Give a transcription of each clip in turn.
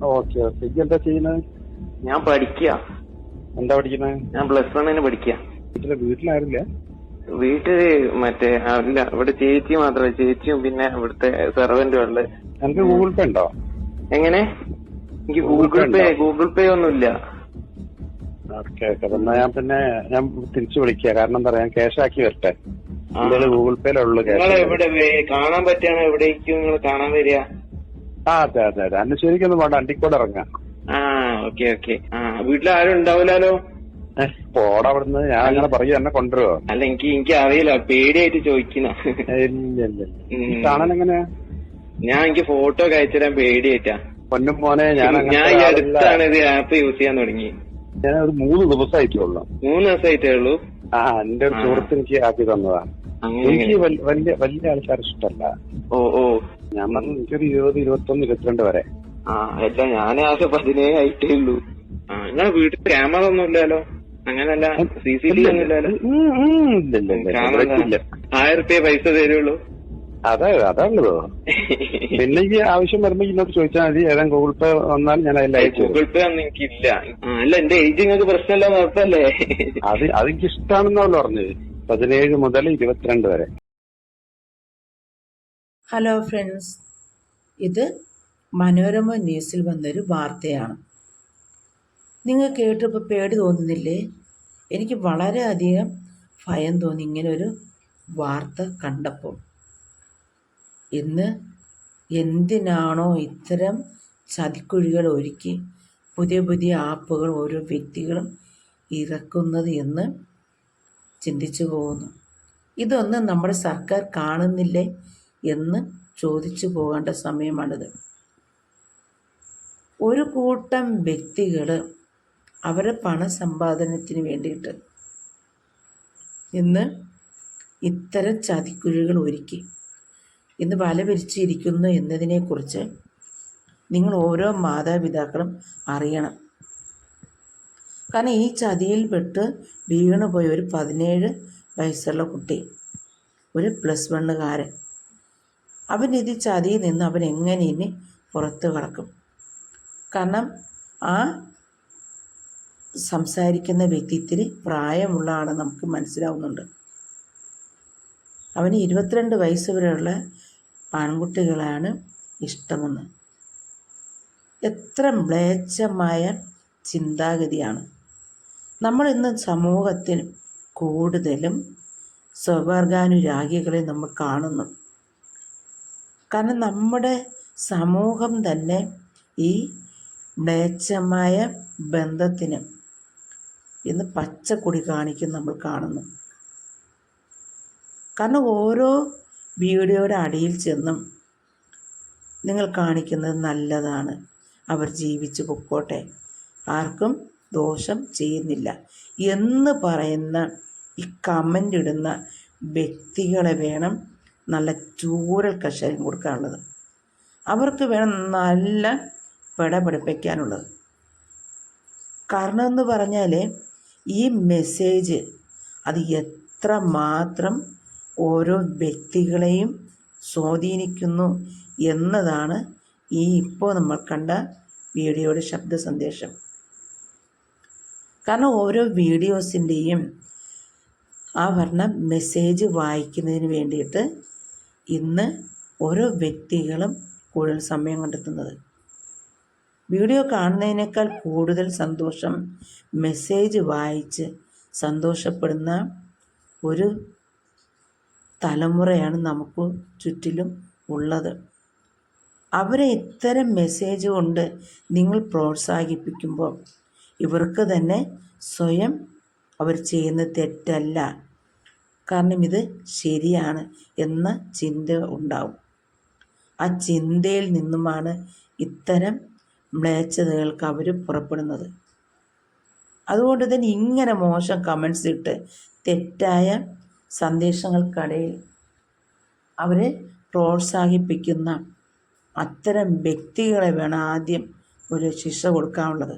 Okay okay. ഇജ്ജ് എന്താ ചെയ്യുന്നത് ഞാൻ പഠിക്കുക എന്താ പഠിക്കുന്നത് ഞാൻ പ്ലസ് വണ്ണിന് പഠിക്കുക വീട്ടിൽ വീട്ടിലാരില്ല? വീട്ടിൽ മറ്റേ അല്ല ഇവിടെ ചേച്ചി മാത്രമേ ചേച്ചിയും പിന്നെ ഇവിടുത്തെ സെർവന്റും ഉള്ളത് എനിക്ക് ഗൂഗിൾ പേ ഉണ്ടോ? എങ്ങനെ? എനിക്ക് ഗൂഗിൾ പേ ഗൂഗിൾ പേ ഒന്നുമില്ല. Okay okay. അപ്പൊ എന്നാ ഞാൻ പിന്നെ ഞാൻ തിരിച്ചു വിളിക്കുക കാരണം എന്താ പറയാ ക്യാഷ് ആക്കി വരട്ടെ. ഗൂഗിൾ പേയിലുള്ളൂ കാണാൻ പറ്റുകയാണ് എവിടേക്കും നിങ്ങൾ കാണാൻ വരിക? ആ അതെ അതെ അതെ. അന്ന് ശരിക്കൊന്നും വേണ്ട. അണ്ടിക്കോട് ഇറങ്ങാം. ആ ഓക്കെ ഓക്കെ. ആ വീട്ടിൽ ആരും പോടാ അവിടുന്ന്. ഞാൻ അങ്ങനെ പറയും എന്നെ കൊണ്ടുവരുമോ അല്ല എനിക്ക് എനിക്ക് അറിയില്ല. പേടിയായിട്ട് ചോദിക്കുന്ന. ഇല്ല ഇല്ല കാണാൻ എങ്ങനെയാ? ഞാൻ എനിക്ക് ഫോട്ടോ ഒക്കെ അയച്ചുതരാൻ പേടിയായിട്ടാ. പൊന്നും മോനെ ഞാൻ ഞാൻ ഈ. അടുത്താണ് ഇത് ആപ്പ് യൂസ് ചെയ്യാൻ തുടങ്ങി. ഞാൻ ഒരു മൂന്ന് ദിവസമായിട്ടേ ഉള്ളൂ മൂന്ന് ദിവസമായിട്ടേ ഉള്ളൂ? ആ എന്റെ ഒരു. സുഹൃത്ത് എനിക്ക് ആക്കി തന്നതാ എനിക്ക് വലിയ വലിയ ആൾക്കാർ ഇഷ്ടമല്ല. ഓ ഓ. ഞാൻ പറഞ്ഞു എനിക്കൊരു ഇരുപത് ഇരുപത്തൊന്ന് ഇരുപത്തിരണ്ട് വരെ. ആ അല്ല ഞാൻ ആകെ പതിനേഴ് ആയിട്ടേ ഉള്ളൂ. ആ നിങ്ങളെ വീട്ടിൽ ക്യാമറ ഒന്നും ഇല്ലല്ലോ? അങ്ങനല്ല സി സി ടി ഒന്നും ഇല്ലല്ലോ? ക്യാമറ ആയിരം റുപ്യ പൈസ തരുള്ളൂ. അതെ അതാണല്ലോ പിന്നെ ഈ ആവശ്യം വരുമ്പോ ഇന്നോട് ചോദിച്ചാൽ മതി. ഏതാണ്ട് ഗൂഗിൾ പേ വന്നാൽ ഞാൻ അതിൽ അയച്ചു ഗൂഗിൾ പേ ഒന്നും എനിക്കില്ല. അല്ല എന്റെ ഏജ് നിങ്ങൾക്ക് പ്രശ്നമല്ല കുഴപ്പമല്ലേ അത് അതെനിക്ക് ഇഷ്ടമാണെന്നാണല്ലോ പറഞ്ഞത്. പതിനേഴ് മുതൽ ഇരുപത്തിരണ്ട് വരെ. ഹലോ ഫ്രണ്ട്സ് ഇത് മനോരമ ന്യൂസിൽ വന്നൊരു വാർത്തയാണ്. നിങ്ങൾ കേട്ടപ്പോൾ പേടി തോന്നുന്നില്ലേ? എനിക്ക് വളരെയധികം ഭയം തോന്നി ഇങ്ങനൊരു വാർത്ത കണ്ടപ്പോൾ. ഇന്ന് എന്തിനാണോ ഇത്തരം ചതിക്കുഴികൾ ഒരുക്കി പുതിയ പുതിയ ആപ്പുകൾ ഓരോ വ്യക്തികളും ഇറക്കുന്നത് എന്ന് ചിന്തിച്ചു പോകുന്നു. ഇതൊന്നും നമ്മുടെ സർക്കാർ കാണുന്നില്ലേ? എന്ന് ചോദിച്ചു പോകേണ്ട സമയമാണിത്. ഒരു കൂട്ടം വ്യക്തികൾ പണ പണസമ്പാദനത്തിന് വേണ്ടിയിട്ട് ഇന്ന് ഇത്തരം ചതിക്കുഴികൾ ഒരുക്കി. ഇന്ന് വല വിരിച്ചിരിക്കുന്നു എന്നതിനെക്കുറിച്ച് നിങ്ങൾ ഓരോ മാതാപിതാക്കളും അറിയണം. കാരണം ഈ ചതിയിൽപ്പെട്ട് വീണുപോയ ഒരു പതിനേഴ് വയസ്സുള്ള കുട്ടി ഒരു പ്ലസ് വണ്ണുകാരൻ അവൻ ഇത് ചതിയിൽ നിന്ന് അവൻ എങ്ങനെ ഇനി പുറത്തു കടക്കും? കാരണം ആ സംസാരിക്കുന്ന വ്യക്തി ഇത്തിരി പ്രായമുള്ള ആളെ നമുക്ക് മനസ്സിലാവുന്നുണ്ട്. അവന് ഇരുപത്തിരണ്ട് വയസ്സ് വരെയുള്ള ആൺകുട്ടികളാണ് ഇഷ്ടമെന്ന്. എത്ര മ്ലേച്ഛമായ ചിന്താഗതിയാണ്. നമ്മൾ ഇന്ന് സമൂഹത്തിൽ കൂടുതലും സ്വവർഗാനുരാഗികളെ നമ്മൾ കാണുന്നു. കാരണം നമ്മുടെ സമൂഹം തന്നെ ഈ മ്ലേച്ഛമായ ബന്ധത്തിന് ഇന്ന് പച്ചക്കൊടി കാണിക്കും നമ്മൾ കാണുന്നു. കാരണം ഓരോ വീഡിയോയുടെ അടിയിൽ ചെന്നും നിങ്ങൾ കാണിക്കുന്നത് നല്ലതാണ്. അവർ ജീവിച്ചു പൊക്കോട്ടെ. ആർക്കും ദോഷം ചെയ്യുന്നില്ല. എന്ന് പറയുന്ന ഈ കമന്റ് ഇടുന്ന വ്യക്തികളെ വേണം നല്ല ചൂരൽ കഷായം കൊടുക്കാനുള്ളത്. അവർക്ക് വേണം നല്ല പിടപിടിപ്പിക്കാനുള്ളത് കാരണം എന്ന് പറഞ്ഞാൽ ഈ മെസ്സേജ് അത് എത്ര മാത്രം ഓരോ വ്യക്തികളെയും സ്വാധീനിക്കുന്നു എന്നതാണ് ഈ ഇപ്പോൾ നമ്മൾ കണ്ട വീഡിയോയുടെ ശബ്ദ സന്ദേശം. കാരണം ഓരോ വീഡിയോസിന്റെയും ആ പറഞ്ഞ മെസ്സേജ് വായിക്കുന്നതിന് വേണ്ടിയിട്ട് ഇന്ന് ഓരോ വ്യക്തികളും കൂടുതൽ സമയം കണ്ടെത്തുന്നത്. വീഡിയോ കാണുന്നതിനേക്കാൾ കൂടുതൽ സന്തോഷം മെസ്സേജ് വായിച്ച് സന്തോഷപ്പെടുന്ന ഒരു തലമുറയാണ് നമുക്ക് ചുറ്റിലും ഉള്ളത്. അവരെ ഇത്തരം മെസ്സേജ് കൊണ്ട് നിങ്ങൾ പ്രോത്സാഹിപ്പിക്കുമ്പോൾ ഇവർക്ക് തന്നെ സ്വയം അവർ ചെയ്യുന്ന തെറ്റല്ല. കാരണം ഇത് ശരിയാണ് എന്ന ചിന്ത ഉണ്ടാവും. ആ ചിന്തയിൽ നിന്നുമാണ് ഇത്തരം മ്ലേച്ഛതകൾക്ക് അവർ പുറപ്പെടുന്നത്. അതുകൊണ്ട് തന്നെ ഇങ്ങനെ മോശം കമൻസ് ഇട്ട് തെറ്റായ സന്ദേശങ്ങൾക്കിടയിൽ അവരെ പ്രോത്സാഹിപ്പിക്കുന്ന അത്തരം വ്യക്തികളെ വേണം ആദ്യം ഒരു ശിക്ഷ കൊടുക്കാനുള്ളത്.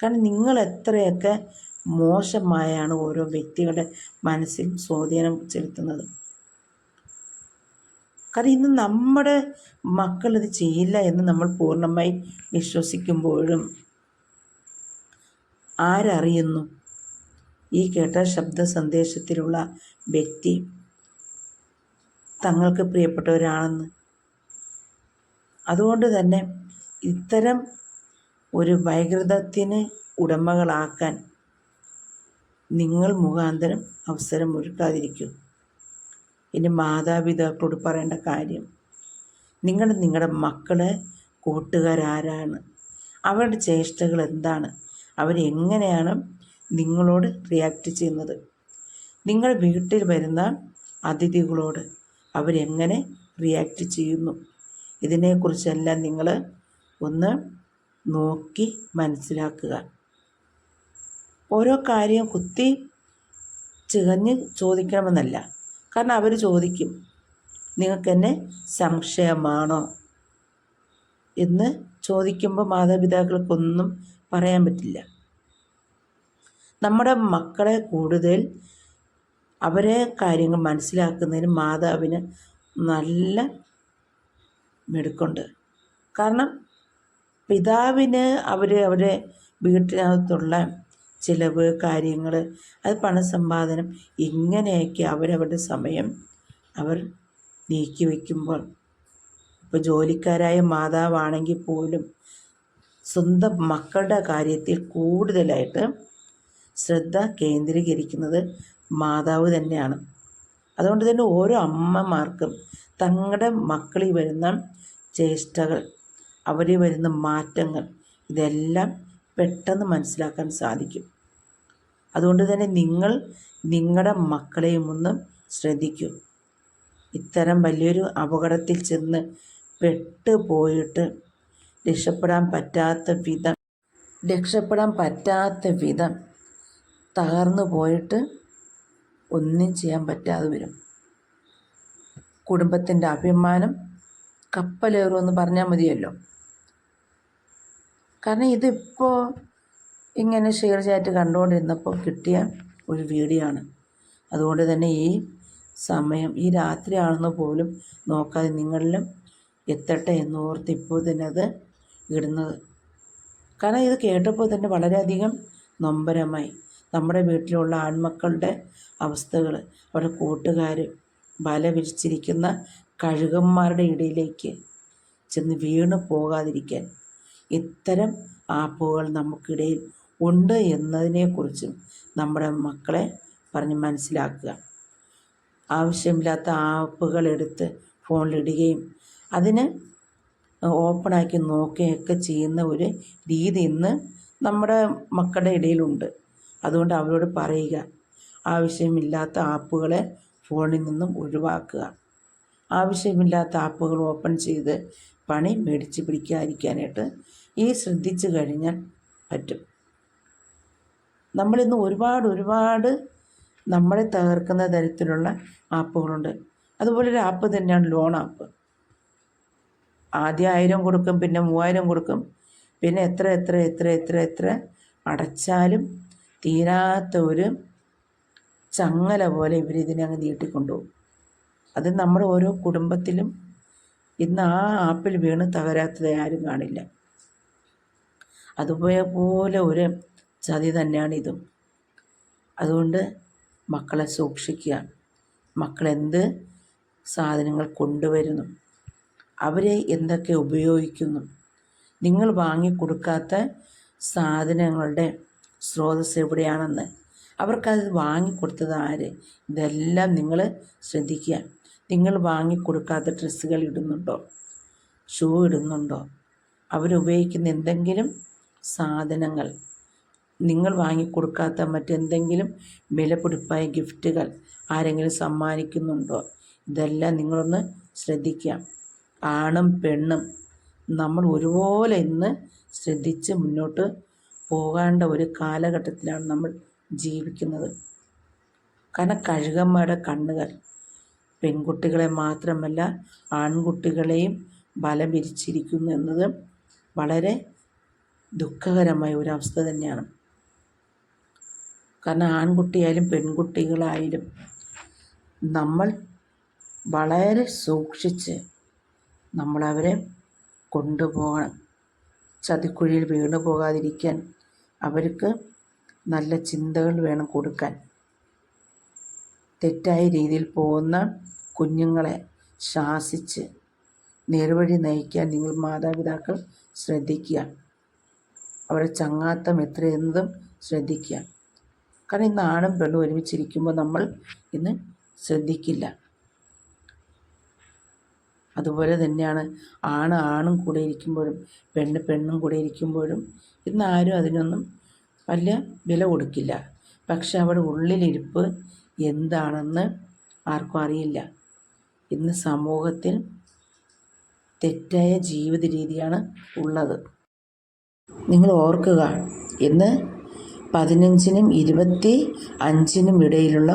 കാരണം നിങ്ങൾ എത്രയൊക്കെ മോശമായാണ് ഓരോ വ്യക്തികളുടെ മനസ്സിൽ സ്വാധീനം ചെലുത്തുന്നത്. കാരണം ഇന്ന് നമ്മുടെ മക്കളിത് ചെയ്യില്ല എന്ന് നമ്മൾ പൂർണമായി വിശ്വസിക്കുമ്പോഴും ആരറിയുന്നു? ഈ കേട്ട ശബ്ദ സന്ദേശത്തിലുള്ള വ്യക്തി തങ്ങൾക്ക് പ്രിയപ്പെട്ടവരാണെന്ന്. അതുകൊണ്ട് തന്നെ ഇത്തരം ഒരു വൈകൃതത്തിന് ഉടമകളാക്കാൻ നിങ്ങൾ മുഖാന്തരം അവസരം ഒരുക്കാതിരിക്കൂ. ഇനി മാതാപിതാക്കളോട് പറയേണ്ട കാര്യം നിങ്ങൾ നിങ്ങളുടെ മക്കളെ കൂട്ടുകാരാരാണ്? അവരുടെ ചേഷ്ടകൾ എന്താണ്? അവരെങ്ങനെയാണ് നിങ്ങളോട് റിയാക്റ്റ് ചെയ്യുന്നത്? നിങ്ങൾ വീട്ടിൽ വരുന്ന അതിഥികളോട് അവരെങ്ങനെ റിയാക്റ്റ് ചെയ്യുന്നു? ഇതിനെക്കുറിച്ചെല്ലാം നിങ്ങൾ ഒന്ന് നോക്കി മനസ്സിലാക്കുക. ഓരോ കാര്യം കുത്തി ചികഞ്ഞ് ചോദിക്കണമെന്നല്ല. കാരണം അവർ ചോദിക്കും നിങ്ങൾക്ക് എന്നെ സംശയമാണോ? എന്ന് ചോദിക്കുമ്പോൾ മാതാപിതാക്കൾക്കൊന്നും പറയാൻ പറ്റില്ല. നമ്മുടെ മക്കളെ കൂടുതൽ അവരെ കാര്യങ്ങൾ മനസ്സിലാക്കുന്നതിന് മാതാവിന് നല്ല മിടുക്കുണ്ട്. കാരണം പിതാവിന് അവർ അവരെ വീട്ടിനകത്തുള്ള ചിലവ് കാര്യങ്ങൾ അത് പണസമ്പാദനം ഇങ്ങനെയൊക്കെ അവരവരുടെ സമയം അവർ നീക്കി വയ്ക്കുമ്പോൾ ഇപ്പോൾ ജോലിക്കാരായ മാതാവാണെങ്കിൽ പോലും സ്വന്തം മക്കളുടെ കാര്യത്തിൽ കൂടുതലായിട്ട് ശ്രദ്ധ കേന്ദ്രീകരിക്കുന്നത് മാതാവ് തന്നെയാണ്. അതുകൊണ്ട് തന്നെ ഓരോ അമ്മമാർക്കും തങ്ങളുടെ മക്കളിൽ വരുന്ന ചേഷ്ടകൾ അവരിൽ വരുന്ന മാറ്റങ്ങൾ ഇതെല്ലാം പെട്ടെന്ന് മനസ്സിലാക്കാൻ സാധിക്കും. അതുകൊണ്ട് തന്നെ നിങ്ങൾ നിങ്ങളുടെ മക്കളെയും ഒന്ന് ശ്രദ്ധിക്കൂ. ഇത്തരം വലിയൊരു അപകടത്തിൽ ചെന്ന് പെട്ട് പോയിട്ട് രക്ഷപ്പെടാൻ പറ്റാത്ത വിധം രക്ഷപ്പെടാൻ പറ്റാത്ത വിധം തകർന്നു പോയിട്ട് ഒന്നും ചെയ്യാൻ പറ്റാതെ വരും. കുടുംബത്തിന്റെ അഭിമാനം കപ്പലേറുമെന്ന് പറഞ്ഞാൽ മതിയല്ലോ. കാരണം ഇതിപ്പോൾ ഇങ്ങനെ ഷെയർ ചാറ്റ് കണ്ടുകൊണ്ടിരുന്നപ്പോൾ കിട്ടിയ ഒരു വീഡിയോ ആണ് അതുകൊണ്ട് തന്നെ ഈ സമയം ഈ രാത്രിയാണെന്ന് പോലും നോക്കാതെ നിങ്ങളിലും എത്തട്ടെ എന്നോർത്ത് ഇപ്പോൾ തന്നെ അത് ഇടുന്നത്. കാരണം ഇത് കേട്ടപ്പോൾ തന്നെ വളരെയധികം നൊമ്പരമായി. നമ്മുടെ വീട്ടിലുള്ള ആൺമക്കളുടെ അവസ്ഥകൾ അവരുടെ കൂട്ടുകാർ വല വിരിച്ചിരിക്കുന്ന കഴുകന്മാരുടെ ഇടയിലേക്ക് ചെന്ന് വീണ് പോകാതിരിക്കാൻ ഇത്തരം ആപ്പുകൾ നമുക്കിടയിൽ ഉണ്ട് എന്നതിനെക്കുറിച്ചും നമ്മുടെ മക്കളെ പറഞ്ഞ് മനസ്സിലാക്കുക. ആവശ്യമില്ലാത്ത ആപ്പുകൾ എടുത്ത് ഫോണിലിടുകയും അതിന് ഓപ്പണാക്കി നോക്കുകയൊക്കെ ചെയ്യുന്ന ഒരു രീതി ഇന്ന് നമ്മുടെ മക്കളുടെ ഇടയിലുണ്ട്. അതുകൊണ്ട് അവരോട് പറയുക. ആവശ്യമില്ലാത്ത ആപ്പുകളെ ഫോണിൽ നിന്നും ഒഴിവാക്കുക. ആവശ്യമില്ലാത്ത ആപ്പുകൾ ഓപ്പൺ ചെയ്ത് പണി മേടിച്ച് പിടിക്കാതിരിക്കാനായിട്ട് ഈ ശ്രദ്ധിച്ചു കഴിഞ്ഞാൽ പറ്റും. നമ്മളിന്ന് ഒരുപാട് ഒരുപാട് നമ്മളെ തകർക്കുന്ന തരത്തിലുള്ള ആപ്പുകളുണ്ട്. അതുപോലെ ഒരു ആപ്പ് തന്നെയാണ് ലോൺ ആപ്പ്. ആദ്യം ആയിരം കൊടുക്കും പിന്നെ മൂവായിരം കൊടുക്കും പിന്നെ എത്ര എത്ര എത്ര എത്ര എത്ര അടച്ചാലും തീരാത്ത ഒരു ചങ്ങല പോലെ ഇവരിതിനെ അങ്ങ് നീട്ടിക്കൊണ്ടുപോകും. അത് നമ്മുടെ ഓരോ കുടുംബത്തിലും ഇന്ന് ആ ആപ്പിൽ വീണ് തകരാത്തത് ആരും കാണില്ല. അതുപോലെ ഒരു ചതി തന്നെയാണ് ഇതും. അതുകൊണ്ട് മക്കളെ സൂക്ഷിക്കുക. മക്കളെന്ത് സാധനങ്ങൾ കൊണ്ടുവരുന്നു? അവരെ എന്തൊക്കെ ഉപയോഗിക്കുന്നു? നിങ്ങൾ വാങ്ങിക്കൊടുക്കാത്ത സാധനങ്ങളുടെ സ്രോതസ് എവിടെയാണെന്ന്? അവർക്കത് വാങ്ങിക്കൊടുത്തത് ആര്? ഇതെല്ലാം നിങ്ങൾ ശ്രദ്ധിക്കുക. നിങ്ങൾ വാങ്ങിക്കൊടുക്കാത്ത ഡ്രസ്സുകൾ ഇടുന്നുണ്ടോ? ഷൂ ഇടുന്നുണ്ടോ? അവരുപയോഗിക്കുന്ന എന്തെങ്കിലും സാധനങ്ങൾ. നിങ്ങൾ വാങ്ങിക്കൊടുക്കാത്ത മറ്റെന്തെങ്കിലും വിലപിടിപ്പായ ഗിഫ്റ്റുകൾ ആരെങ്കിലും സമ്മാനിക്കുന്നുണ്ടോ? ഇതെല്ലാം നിങ്ങളൊന്ന് ശ്രദ്ധിക്കുക ആണും പെണ്ണും നമ്മൾ ഒരുപോലെ ഇന്ന് ശ്രദ്ധിച്ച് മുന്നോട്ട് പോകേണ്ട ഒരു കാലഘട്ടത്തിലാണ് നമ്മൾ ജീവിക്കുന്നത്. കാരണം കഴുകന്മാരുടെ കണ്ണുകൾ പെൺകുട്ടികളെ മാത്രമല്ല ആൺകുട്ടികളെയും ബലം വിരിച്ചിരിക്കുന്നു എന്നത് വളരെ ദുഃഖകരമായ ഒരവസ്ഥ തന്നെയാണ്. കാരണം ആൺകുട്ടിയായാലും പെൺകുട്ടികളായാലും നമ്മൾ വളരെ സൂക്ഷിച്ച് നമ്മളവരെ കൊണ്ടുപോകണം ചതിക്കുഴിയിൽ വീണു പോകാതിരിക്കാൻ അവർക്ക് നല്ല ചിന്തകൾ വേണം കൊടുക്കാൻ. തെറ്റായ രീതിയിൽ പോകുന്ന കുഞ്ഞുങ്ങളെ ശാസിച്ച് നേർവഴി നയിക്കാൻ നിങ്ങൾ മാതാപിതാക്കൾ ശ്രദ്ധിക്കുക. അവരുടെ ചങ്ങാത്തം എത്രയെന്നതും ശ്രദ്ധിക്കുക. കാരണം ഇന്ന് ആണും പെണ്ണും ഒരുമിച്ചിരിക്കുമ്പോൾ നമ്മൾ ഇന്ന് ശ്രദ്ധിക്കില്ല. അതുപോലെ തന്നെയാണ് ആണ് ആണും കൂടെ ഇരിക്കുമ്പോഴും പെണ്ണ് പെണ്ണും കൂടെ ഇരിക്കുമ്പോഴും ഇന്ന് ആരും അതിനൊന്നും വലിയ വില കൊടുക്കില്ല. പക്ഷെ അവിടെ ഉള്ളിലിരിപ്പ് എന്താണെന്ന് ആർക്കും അറിയില്ല. ഇന്ന് സമൂഹത്തിൽ തെറ്റായ ജീവിത രീതിയാണ് ഉള്ളത്. നിങ്ങൾ ഓർക്കുക ഇന്ന് പതിനഞ്ചിനും ഇരുപത്തി അഞ്ചിനും ഇടയിലുള്ള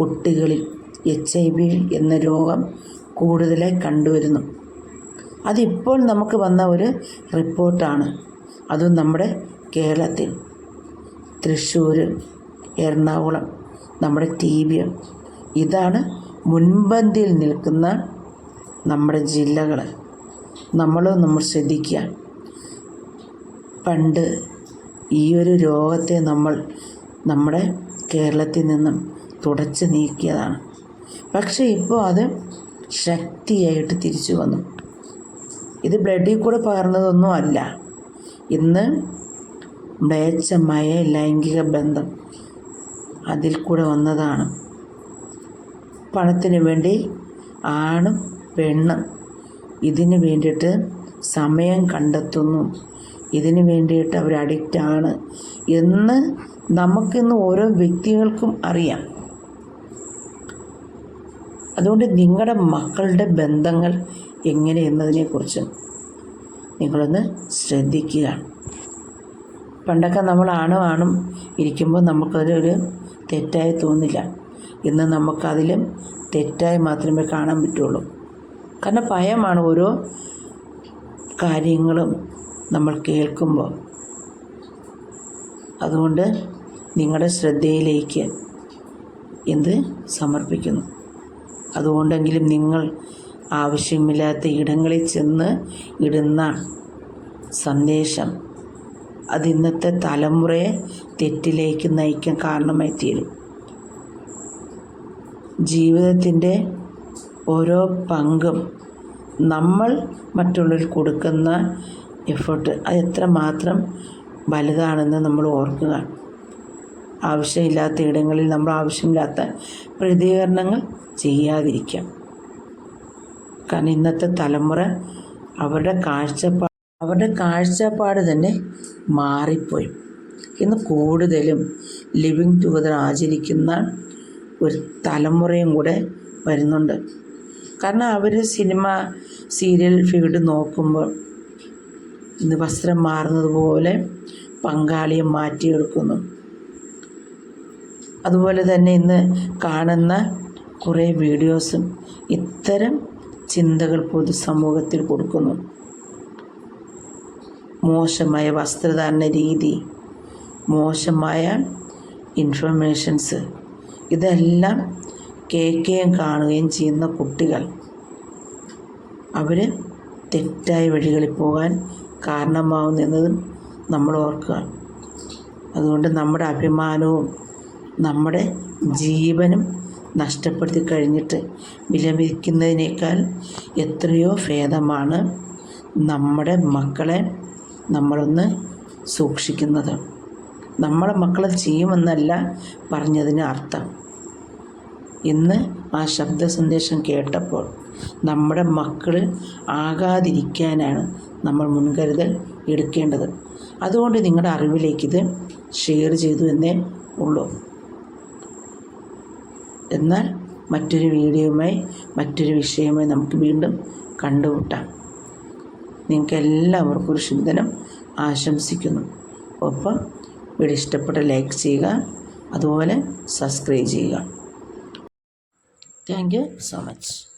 കുട്ടികളിൽ എച്ച് ഐ വി എന്ന രോഗം കൂടുതലായി കണ്ടുവരുന്നു. അതിപ്പോൾ നമുക്ക് വന്ന ഒരു റിപ്പോർട്ടാണ്. അതും നമ്മുടെ കേരളത്തിൽ. തൃശ്ശൂർ എറണാകുളം നമ്മുടെ ടി വി ഇതാണ് മുൻപന്തിയിൽ നിൽക്കുന്ന നമ്മുടെ ജില്ലകൾ നമ്മൾ നമ്മൾ ശ്രദ്ധിക്കുക. പണ്ട് ഈ ഒരു രോഗത്തെ നമ്മൾ നമ്മുടെ കേരളത്തിൽ നിന്നും തുടച്ചു നീക്കിയതാണ്. പക്ഷേ ഇപ്പോൾ അത് ശക്തിയായിട്ട് തിരിച്ചു വന്നു. ഇത് ബ്ലഡിൽ കൂടെ പകർന്നതൊന്നും അല്ല. ഇന്ന് മ്ലേച്ഛമായ ലൈംഗിക ബന്ധം അതിൽ കൂടെ വന്നതാണ്. പണത്തിന് വേണ്ടി ആണും പെണ്ണും ഇതിന് വേണ്ടിയിട്ട് സമയം കണ്ടെത്തുന്നു. ഇതിന് വേണ്ടിയിട്ട് അവർ അഡിക്റ്റാണ് എന്ന് നമുക്കിന്ന് ഓരോ വ്യക്തികൾക്കും അറിയാം. അതുകൊണ്ട് നിങ്ങളുടെ മക്കളുടെ ബന്ധങ്ങൾ എങ്ങനെ എന്നതിനെക്കുറിച്ച് നിങ്ങളൊന്ന് ശ്രദ്ധിക്കുക. പണ്ടൊക്കെ നമ്മൾ ആണും ആണും ഇരിക്കുമ്പോൾ നമുക്കതിലൊരു തെറ്റായി തോന്നില്ല. ഇന്ന് നമുക്കതിലും തെറ്റായി മാത്രമേ കാണാൻ പറ്റുള്ളൂ. കാരണം ഭയമാണ് ഓരോ കാര്യങ്ങളും നമ്മൾ കേൾക്കുമ്പോൾ. അതുകൊണ്ട് നിങ്ങളുടെ ശ്രദ്ധയിലേക്ക് എന്ത് സമർപ്പിക്കുന്നു. അതുകൊണ്ടെങ്കിലും നിങ്ങൾ ആവശ്യമില്ലാത്ത ഇടങ്ങളിൽ ചെന്ന് ഇടുന്ന സന്ദേശം അത് ഇന്നത്തെ തലമുറയെ തെറ്റിലേക്ക് നയിക്കാൻ കാരണമായി തീരും ജീവിതത്തിന്റെ ഓരോ പങ്കും നമ്മൾ മറ്റുള്ളവർ കൊടുക്കുന്ന എഫേർട്ട് അത് എത്രമാത്രം വലുതാണെന്ന് നമ്മൾ ഓർക്കുക. ആവശ്യമില്ലാത്ത ഇടങ്ങളിൽ നമ്മൾ ആവശ്യമില്ലാത്ത പ്രതികരണങ്ങൾ ചെയ്യാതിരിക്കാം. കാരണം ഇന്നത്തെ തലമുറ അവരുടെ കാഴ്ചപ്പാട് അവരുടെ കാഴ്ചപ്പാട് തന്നെ മാറിപ്പോയി. ഇന്ന് കൂടുതലും ലിവിങ് ടുഗദർ ആചരിക്കുന്ന ഒരു തലമുറയും കൂടെ വരുന്നുണ്ട്. കാരണം അവർ സിനിമ സീരിയൽ ഫീഡ് നോക്കുമ്പോൾ ഇന്ന് വസ്ത്രം മാറുന്നത് പോലെ പങ്കാളിയെ മാറ്റിയെടുക്കുന്നു. അതുപോലെ തന്നെ ഇന്ന് കാണുന്ന കുറേ വീഡിയോസും ഇത്തരം ചിന്തകൾ പൊതുസമൂഹത്തിൽ കൊടുക്കുന്നു. മോശമായ വസ്ത്രധാരണ രീതി മോശമായ ഇൻഫർമേഷൻസ് ഇതെല്ലാം കേൾക്കുകയും കാണുകയും ചെയ്യുന്ന കുട്ടികൾ അവർ തെറ്റായ വഴികളിൽ പോകാൻ കാരണമാവുന്നതും നമ്മൾ ഓർക്കുക. അതുകൊണ്ട് നമ്മുടെ അഭിമാനവും നമ്മുടെ ജീവനും നഷ്ടപ്പെടുത്തി കഴിഞ്ഞിട്ട് വിലപിക്കുന്നതിനേക്കാൾ എത്രയോ ഭേദമാണ് നമ്മുടെ മക്കളെ നമ്മളൊന്ന് സൂക്ഷിക്കുന്നത്. നമ്മളെ മക്കളെ ചെയ്യുമെന്നല്ല പറഞ്ഞതിന് അർത്ഥം. ഇന്ന് ആ ശബ്ദ സന്ദേശം കേട്ടപ്പോൾ നമ്മുടെ മക്കൾ ആകാതിരിക്കാനാണ് നമ്മൾ മുൻകരുതൽ എടുക്കേണ്ടത്. അതുകൊണ്ട് നിങ്ങളുടെ അറിവിലേക്ക് ഇത് ഷെയർ ചെയ്തു എന്നേ ഉള്ളൂ. എന്നാൽ മറ്റൊരു വീഡിയോയുമായി മറ്റൊരു വിഷയവുമായി നമുക്ക് വീണ്ടും കണ്ടുമുട്ടാം. നിങ്ങൾക്ക് എല്ലാവർക്കും ഒരു ശുദ്ധനം ആശംസിക്കുന്നു. ഒപ്പം വീഡിയോ ഇഷ്ടപ്പെട്ട ലൈക്ക് ചെയ്യുക അതുപോലെ സബ്സ്ക്രൈബ് ചെയ്യുക. Thank you so much